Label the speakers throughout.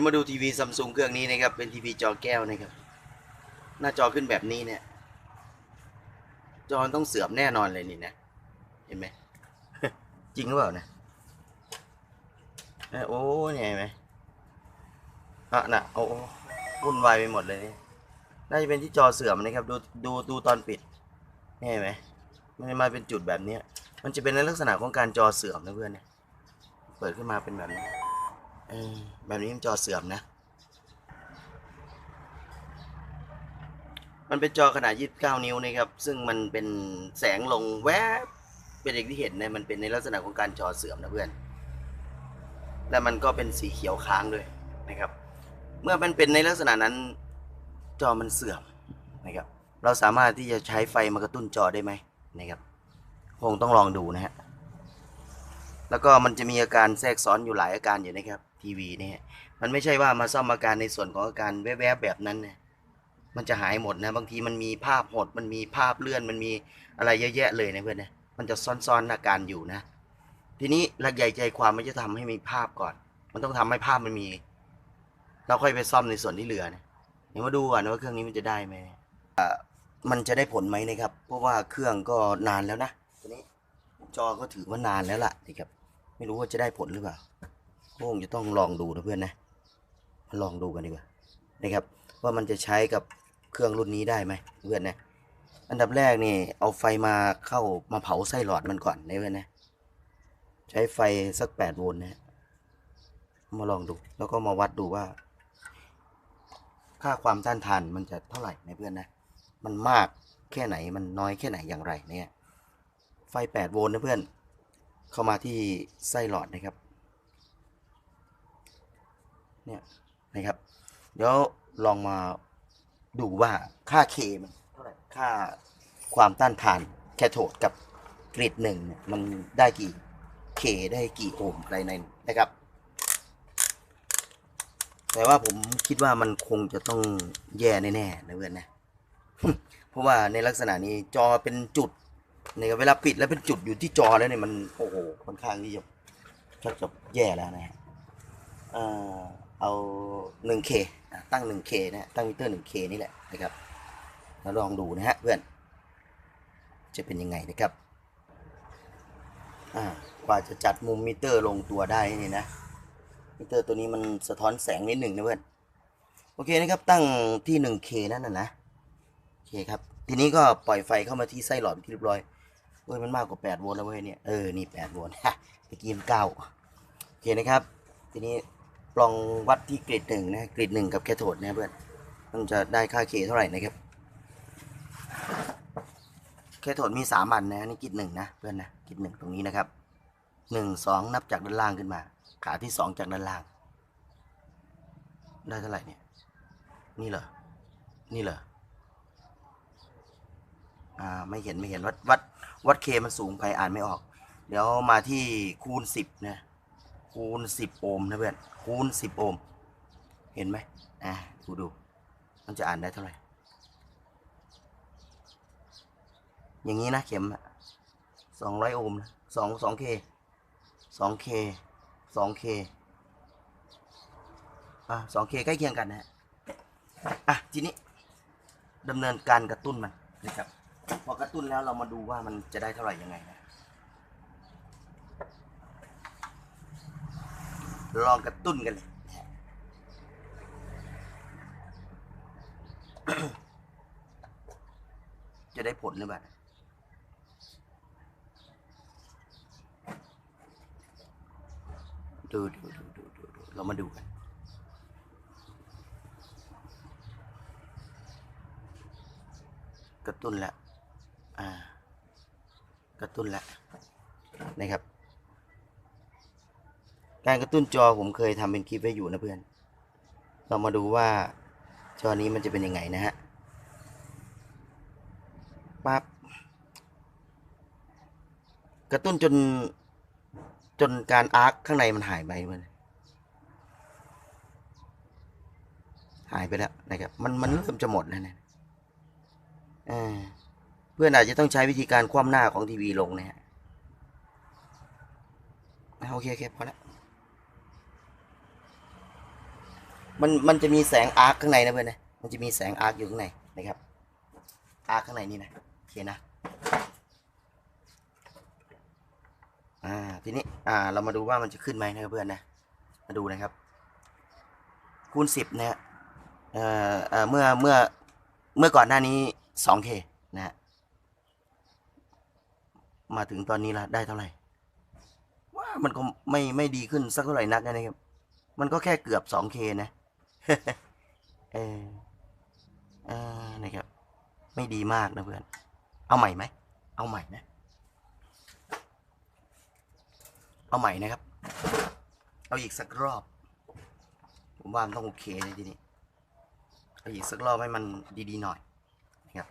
Speaker 1: จะมาดูทีวีซัมซุงเครื่องนี้นะครับ เป็นทีวีจอแก้วนะครับ หน้าจอขึ้นแบบนี้เนี่ย จอต้องเสื่อมแน่นอนเลยนี่นะ เห็นไหม จริงหรือเปล่านะโอ้เนี่ยเห็นไหมอะน่ะโอ้วุ่นวายไปหมดเลยนี่น่าจะเป็นที่จอเสื่อมนะครับ ดูดูดูตอนปิดเห็นไหมมันมาเป็นจุดแบบเนี้ยมันจะเป็นในลักษณะของการจอเสื่อมนะเพื่อนเนี่ย เปิดขึ้นมาเป็นแบบนี้ เออแบบนี้มันจอเสื่อมนะ มันเป็นจอขนาด 29 นิ้วนะครับ ซึ่งมันเป็นแสงลงแวบ เป็นอย่างที่เห็นเนี่ยมันเป็นในลักษณะของการจอเสื่อมนะเพื่อน และมันก็เป็นสีเขียวค้างด้วยนะครับ เมื่อมันเป็นในลักษณะนั้น จอมันเสื่อมนะครับ เราสามารถที่จะใช้ไฟมากระตุ้นจอได้ไหมนะครับ คงต้องลองดูนะฮะ แล้วก็มันจะมีอาการแทรกซ้อนอยู่หลายอาการอยู่นะครับ ทีวีเนี่ยมันไม่ใช่ว่ามาซ่อมอาการในส่วนของอาการแวบๆแบบนั้นนะมันจะหายหมดนะบางทีมันมีภาพหดมันมีภาพเลื่อนมันมีอะไรเยอะแยะเลยนะเพื่อนนะมันจะซ่อนๆอาการอยู่นะ ทีนี้หลักใหญ่ใจความมันจะทำให้มีภาพก่อน มันต้องทำให้ภาพมันมีเราค่อยไปซ่อมในส่วนที่เหลือนะเดี๋ยวมาดูก่อนว่าเครื่องนี้มันจะได้ไหมอ่ามันจะได้ผลไหมนะครับ เพราะว่าเครื่องก็นานแล้วนะทีนี้จอก็ถือว่านานแล้วล่ะนะครับ ไม่รู้ว่าจะได้ผลหรือเปล่า คงจะต้องลองดูนะเพื่อนนะมาลองดูกันดีกว่านะครับ ว่ามันจะใช้กับเครื่องรุ่นนี้ได้ไหมเพื่อนนะอันดับแรกนี่เอาไฟมาเข้ามาเผาไส้หลอดมันก่อนนะเพื่อนนะใช้ไฟสักแปดโวลต์นะมาลองดู แล้วก็มาวัดดูว่า ค่าความต้านทานมันจะเท่าไหร่นะเพื่อนนะ มันมากแค่ไหนมันน้อยแค่ไหนอย่างไรเนี่ยไฟ 8 โวลต์นะเพื่อน เข้ามาที่ไส้หลอดนะครับ เนี่ยนะครับ เดี๋ยวลองมาดูว่าค่า K มันเท่าไหร่ค่าความต้านทานแคโทดกับกริดหนึ่งเนี่ยมันได้กี่ K ได้กี่โอห์มอะไรในนะครับ แต่ว่าผมคิดว่ามันคงจะต้องแย่แน่ๆนะเพื่อนนะ เพราะว่าในลักษณะนี้จอเป็นจุดเนี่ยเวลาปิดแล้วเป็นจุดอยู่ที่จอแล้วเนี่ยมันโอ้โหค่อนข้างที่จะชักจะแย่แล้วนะฮะเอ่อ เอาหนึ่งเคตั้งหนึ่งเคนะตั้งมิเตอร์หนึ่งเคนี่แหละนะครับแล้วลองดูนะฮะเพื่อน จะเป็นยังไงนะครับอ่ากว่าจะจัดมุมมิเตอร์ลงตัวได้นี่นะ มิเตอร์ตัวนี้มันสะท้อนแสงนิดหนึ่งนะเพื่อน โอเคนะครับ ตั้งที่หนึ่งเคนั่นน่ะนะโอเคครับ ทีนี้ก็ปล่อยไฟเข้ามาที่ไส้หลอดเป็นที่เรียบร้อยเฮ้ยมันมากกว่า8โวลต์แล้วเว้ยเนี่ย เออ นี่8โวลต์ฮะเมื่อกี้มัน9โอเคนะครับ ทีนี้ ลองวัดที่กริดหนึ่งนะกริดหนึ่งกับแคโทดนะเพื่อนมันจะได้ค่าเคเท่าไหร่นะครับแคโทดมีสามอันนะนี่กริดหนึ่งนะเพื่อนนะกริดหนึ่งตรงนี้นะครับหนึ่งสองนับจากด้านล่างขึ้นมา ขาที่สองจากด้านล่าง ได้เท่าไหร่เนี่ยนี่เหรอนี่เหรออ่าไม่เห็นไม่เห็นวัดวัดวัดเคมันสูงไปอ่านไม่ออก เดี๋ยวมาที่คูณสิบนะ คูณสิบโอห์มนะเพื่อนคูณสิบโอห์มเห็นไหมอ่าดูดู มันจะอ่านได้เท่าไหร่ อย่างนี้นะเข็มสองร้อยโอห์มนะสองสองเคสองเคสองเคอะสองเคใกล้เคียงกันนะฮะอะทีนี้ดำเนินการกระตุ้นมันนะครับพอกระตุ้นแล้วเรามาดูว่ามันจะได้เท่าไหร่ยังไงนะ ลองกระตุ้นกันเลยจะได้ผลหรือเปล่าดูดูดูดูดูดูเรามาดูกัน กระตุ้นแล้วอ่ากระตุ้นแล้วนะครับ การกระตุ้นจอผมเคยทำเป็นคลิปไว้อยู่นะเพื่อน เรามาดูว่าจอนี้มันจะเป็นยังไงนะฮะปั๊บกระตุ้นจนจนการอาร์คข้างในมันหายไปมันหายไปแล้วนะครับ มันมันเริ่มจะหมดแล้วนะอ่าเพื่อนอาจจะต้องใช้วิธีการคว่ำหน้าของทีวีลงนะฮะอะโอเคโอเคพอแล้ว มันมันจะมีแสงอาร์คข้างในนะเพื่อนนะมันจะมีแสงอาร์คอยู่ข้างในนะครับอาร์คข้างในนี่นะโอเคนะอ่าทีนี้อ่าเรามาดูว่ามันจะขึ้นไหมนะครับเพื่อนนะมาดูนะครับ คูณสิบนะฮะเอ่อเอ่อเมื่อเมื่อเมื่อก่อนหน้านี้ 2K นะฮะมาถึงตอนนี้ละได้เท่าไหร่ว่ามันก็ไม่ไม่ดีขึ้นสักเท่าไหร่นักนะครับ มันก็แค่เกือบ 2K นะ เออเออนะครับ ไม่ดีมากนะเพื่อน เอาใหม่ไหม เอาใหม่นะ เอาใหม่นะครับ เอาอีกสักรอบ ผมว่ามันต้องโอเคเลยทีนี้ เอาอีกสักรอบให้มันดีๆหน่อยนะครับ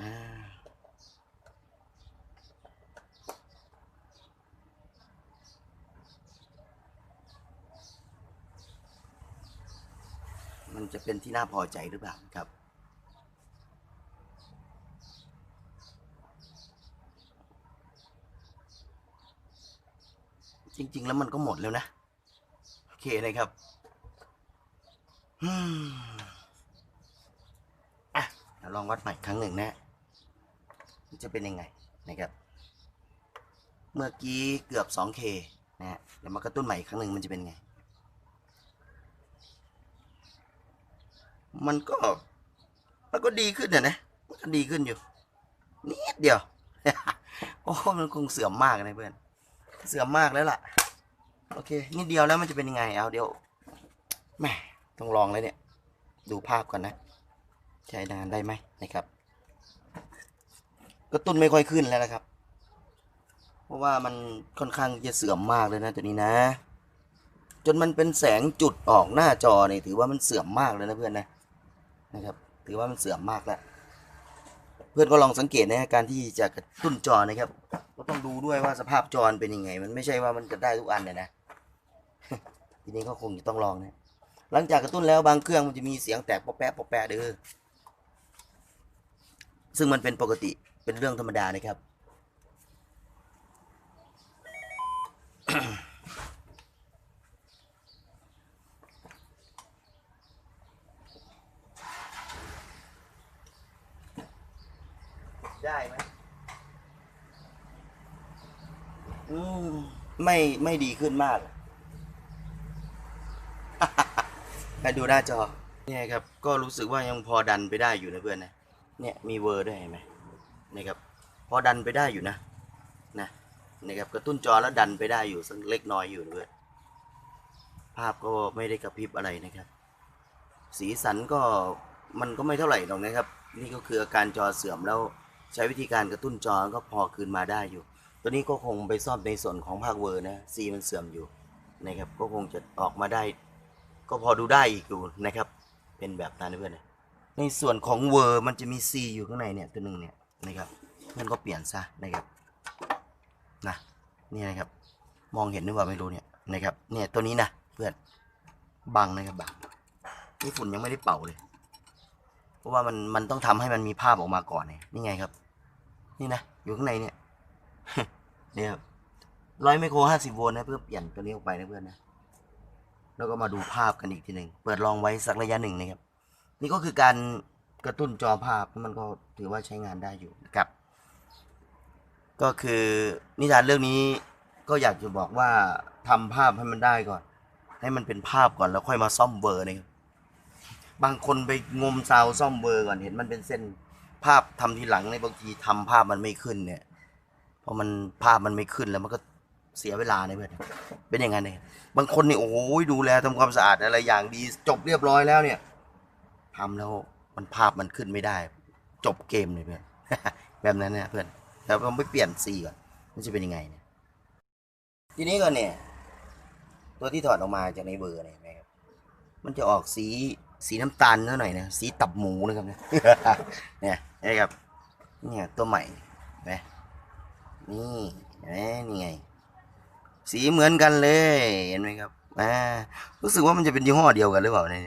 Speaker 1: อ่า มันจะเป็นที่น่าพอใจหรือเปล่าครับ จริง ๆ แล้วมันก็หมดแล้วนะ โอเคนะครับอืมอะลองวัดใหม่ครั้งหนึ่งนะจะเป็นยังไงนะครับ เมื่อกี้เกือบ 2K นะฮะเดี๋ยวมากระตุ้นใหม่อีกครั้งหนึ่งมันจะเป็นไง มันก็ มันก็ดีขึ้นนะนะมันก็ดีขึ้นอยู่นิดเดียวโอ้มันคงเสื่อมมากนะเพื่อน เสื่อมมากแล้วล่ะ โอเค นิดเดียวแล้วมันจะเป็นยังไงเอาเดี๋ยวแหม่ต้องลองเลยเนี่ย ดูภาพก่อนนะ ใช้นานได้ไหมนะครับ กระตุ้นไม่ค่อยขึ้นแล้วนะครับ เพราะว่ามันค่อนข้างจะเสื่อมมากเลยนะตัวนี้นะ จนมันเป็นแสงจุดออกหน้าจอนี่ถือว่ามันเสื่อมมากเลยนะเพื่อนนะ นะครับ ถือว่ามันเสื่อมมากแล้ว เพื่อนก็ลองสังเกตนะการที่จะกระตุ้นจอนะครับ ก็ต้องดูด้วยว่าสภาพจอเป็นยังไง มันไม่ใช่ว่ามันจะได้ทุกอันเลยนะ ทีนี้ก็คงจะต้องลองนะ หลังจากกระตุ้นแล้วบางเครื่องมันจะมีเสียงแตกปอแปะปอแปะเด้อ ซึ่งมันเป็นปกติเป็นเรื่องธรรมดานะครับ ได้ไหมอืมไม่ไม่ดีขึ้นมากให้ดูหน้าจอ เนี่ยครับ ก็รู้สึกว่ายังพอดันไปได้อยู่นะเพื่อนนะ เนี่ยมีเวอร์ด้วยเห็นไหมนะครับ พอดันไปได้อยู่นะ นะ นะครับกระตุ้นจอแล้วดันไปได้อยู่สักเล็กน้อยอยู่นะเพื่อน ภาพก็ไม่ได้กระพริบอะไรนะครับ สีสันก็มันก็ไม่เท่าไหร่หรอกนะครับ นี่ก็คืออาการจอเสื่อมแล้ว ใช้วิธีการกระตุ้นจอก็พอคืนมาได้อยู่ ตัวนี้ก็คงไปซ่อมในส่วนของภาคเวอร์นะซีมันเสื่อมอยู่นะครับก็คงจะออกมาได้ ก็พอดูได้อีกอยู่นะครับ เป็นแบบนั้นเพื่อนนะในส่วนของเวอร์มันจะมี C อยู่ข้างในเนี่ยตัวหนึ่งเนี่ยนะครับเพื่อนก็เปลี่ยนซะนะครับนะนี่นะครับ มองเห็นหรือเปล่าไม่รู้เนี่ยนะครับเนี่ยตัวนี้นะเพื่อนบังนะครับบังนี่ฝุ่นยังไม่ได้เป่าเลย เพราะว่ามันมันต้องทำให้มันมีภาพออกมาก่อนเนี่ยนี่ไงครับ นี่นะอยู่ข้างในเนี่ยเนี่ยครับร้อยไมโครห้าสิบโวลต์นะเพื่อเปลี่ยนตัวนี้ออกไปนะเพื่อนนะแล้วก็มาดูภาพกันอีกทีหนึ่งเปิดลองไว้สักระยะหนึ่งนะครับ นี่ก็คือการกระตุ้นจอภาพมันก็ถือว่าใช้งานได้อยู่นะครับ ก็คือนิทานเรื่องนี้ก็อยากจะบอกว่าทำภาพให้มันได้ก่อน ให้มันเป็นภาพก่อนแล้วค่อยมาซ่อมเบอร์นะครับ บางคนไปงมซาวซ่อมเบอร์ก่อนเห็นมันเป็นเส้นภาพทำทีหลังในบางทีทำภาพมันไม่ขึ้นเนี่ยพอมันภาพมันไม่ขึ้นแล้วมันก็เสียเวลาในเพื่อนเป็นอย่างนั้นเลยบางคนนี่โอ้ยดูแลทำความสะอาดอะไรอย่างดี จบเรียบร้อยแล้วเนี่ยทำแล้วมันภาพมันขึ้นไม่ได้ จบเกมเลยเพื่อนแบบนั้นเนี่ยเพื่อนแต่เราไม่เปลี่ยนสีก่อนมันจะเป็นยังไงเนี่ยทีนี้ก็เนี่ย ตัวที่ถอดออกมาจากในเบอร์เนี่ยนะครับมันจะออกสี สีน้ำตาลนิดหน่อยนะสีตับหมูนะครับเนี่ยเนี่ยนะครับเนี่ยตัวใหม่นไหมนี่เห็นไหมนี่ไง สีเหมือนกันเลยเห็นไหมครับอ่ารู้สึกว่ามันจะเป็นยี่ห้อเดียวกันหรือเปล่าเนี่ย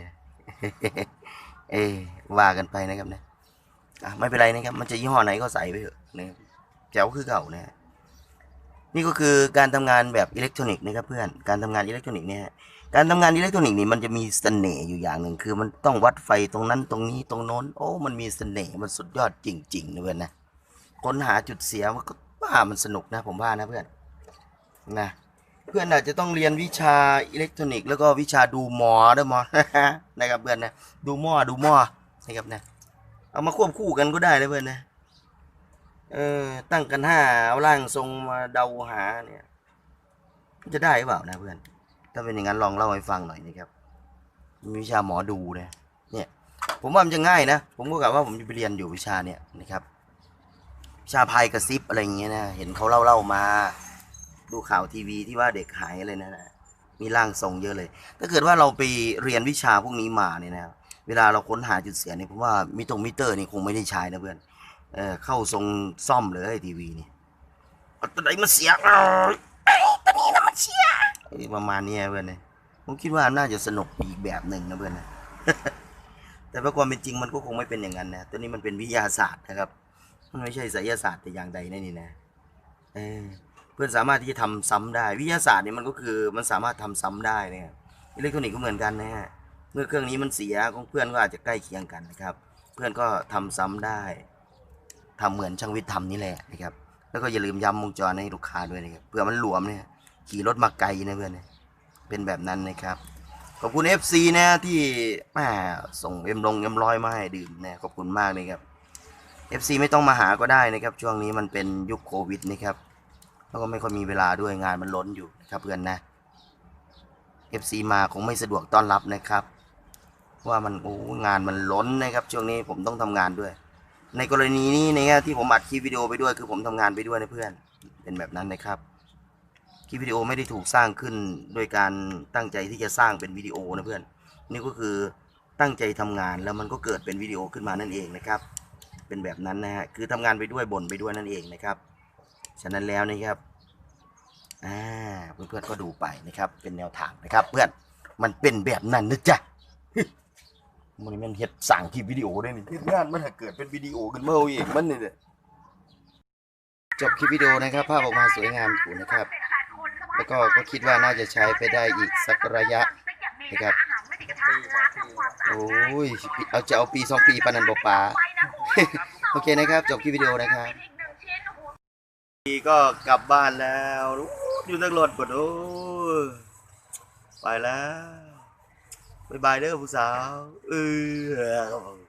Speaker 1: เอว่ากันไปนะครับเนี่ยอะไม่เป็นไรนะครับมันจะยี่ห้อไหนก็ใส่ไปเถอะนะแจ๋วคือเก่านะฮะนี่ก็คือการทำงานแบบอิเล็กทรอนิกส์นะครับเพื่อนการทำงานอิเล็กทรอนิกส์เนี่ย การทำงานอิเล็กทรอนิกส์นี่มันจะมีเสน่ห์อยู่อย่างหนึ่งคือมันต้องวัดไฟตรงนั้นตรงนี้ตรงโน้น โอ้มันมีเสน่ห์มันสุดยอดจริงๆนะเพื่อนนะค้นหาจุดเสียมันก็ว่ามันสนุกนะผมว่านะเพื่อนนะเพื่อนอาจจะต้องเรียนวิชาอิเล็กทรอนิกส์แล้วก็วิชาดูหมอด้วยหมอนะครับเพื่อนนะดูหม้อดูหม้อนะครับนะเอามาควบคู่กันก็ได้นะเพื่อนนะเออตั้งกันห้าเอาร่างทรงมาเดาหาเนี่ยจะได้หรือเปล่านะเพื่อน ถ้าเป็นอย่างนั้นลองเล่าให้ฟังหน่อยนะครับมีวิชาหมอดูนะเนี่ย ผมว่ามันจะง่ายนะ ผมก็กะว่าผมจะไปเรียนอยู่วิชาเนี่ยนะครับวิชาพายกระซิบอะไรอย่างเงี้ยนะเห็นเขาเล่าเล่ามา ดูข่าวทีวีที่ว่าเด็กหายอะไรนะนะมีร่างทรงเยอะเลย ถ้าเกิดว่าเราไปเรียนวิชาพวกนี้มาเนี่ยนะเวลาเราค้นหาจุดเสียเนี่ยผมว่ามิตรงมิเตอร์นี่คงไม่ได้ใช้นะเพื่อนเออเข้าทรงซ่อมเลยทีวีนี่อาตัวไหนมาเสียเอยไอ้ตัวนี้นะมันเสีย ประมาณนี้เพื่อนเนี่ยผมคิดว่าน่าจะสนุกอีกแบบหนึ่งนะเพื่อนนะแต่ว่าความเป็นจริงมันก็คงไม่เป็นอย่างนั้นนะตัวนี้มันเป็นวิทยาศาสตร์นะครับ มันไม่ใช่ไสยศาสตร์แต่อย่างใดนั่นนี่นะเออเพื่อนสามารถที่จะทำซ้ำได้ วิทยาศาสตร์เนี่ยมันก็คือมันสามารถทำซ้ำได้นี่ยอิเล็กทรอนิกส์ก็เหมือนกันนะฮะเมื่อเครื่องนี้มันเสียของเพื่อนก็อาจจะใกล้เคียงกันนะครับ เพื่อนก็ทำซ้ำได้ทำเหมือนช่างวิทย์ทำนี่แหละนะครับ แล้วก็อย่าลืมย้ำวงจรให้ลูกค้าด้วยนะครับเผื่อมันหลวมเนี่ย ขี่รถมาไกลนะเพื่อนเป็นแบบนั้นนะครับ ขอบคุณ FC นะที่ม่ส่งเอ็มลงเอ็มร้อยมาให้ดื่มนะขอบคุณมากเลยครับ FC ไม่ต้องมาหาก็ได้นะครับ ช่วงนี้มันเป็นยุคโควิดนะครับแล้วก็ไม่ค่อยมีเวลาด้วยงานมันล้นอยู่นะครับเพื่อนนะ FC มาคงไม่สะดวกต้อนรับนะครับ ว่ามันโอ้งานมันล้นนะครับ ช่วงนี้ผมต้องทำงานด้วย ในกรณีนี้นี่ที่ผมอัดคลิปวิดีโอไปด้วยคือผมทำงานไปด้วยนะเพื่อนเป็นแบบนั้นนะครับ คลิปวิดีโอไม่ได้ถูกสร้างขึ้นโดยการตั้งใจที่จะสร้างเป็นวิดีโอนะเพื่อน นี่ก็คือตั้งใจทำงานแล้วมันก็เกิดเป็นวิดีโอขึ้นมานั่นเองนะครับ เป็นแบบนั้นนะฮะคือทำงานไปด้วยบ่นไปด้วยนั่นเองนะครับ ฉะนั้นแล้วนะครับอ่าเพื่อนๆก็ดูไปนะครับ เป็นแนวทางนะครับ เพื่อนมันเป็นแบบนั้นนะจ๊ะมันมันเฮ็ดสั่งคลิปวิดีโอได้นี่เฮ็ดงานมันถ้าเกิดเป็นวิดีโอขึ้นมาเอาเองมันนี่จบคลิปวิดีโอนะครับ ภาพออกมาสวยงามอยู่นะครับ แล้วก็ก็คิดว่าน่าจะใช้ไปได้อีกสักระยะนะครับโอ้ยเอาจะเอาปีสองปีปานนันบปาโอเคนะครับ จบคลิปวิดีโอนะครับปีก็กลับบ้านแล้วอยู่ตั้งรถกดโอ้ยไปแล้วบายบายเด้อผู้สาวเออ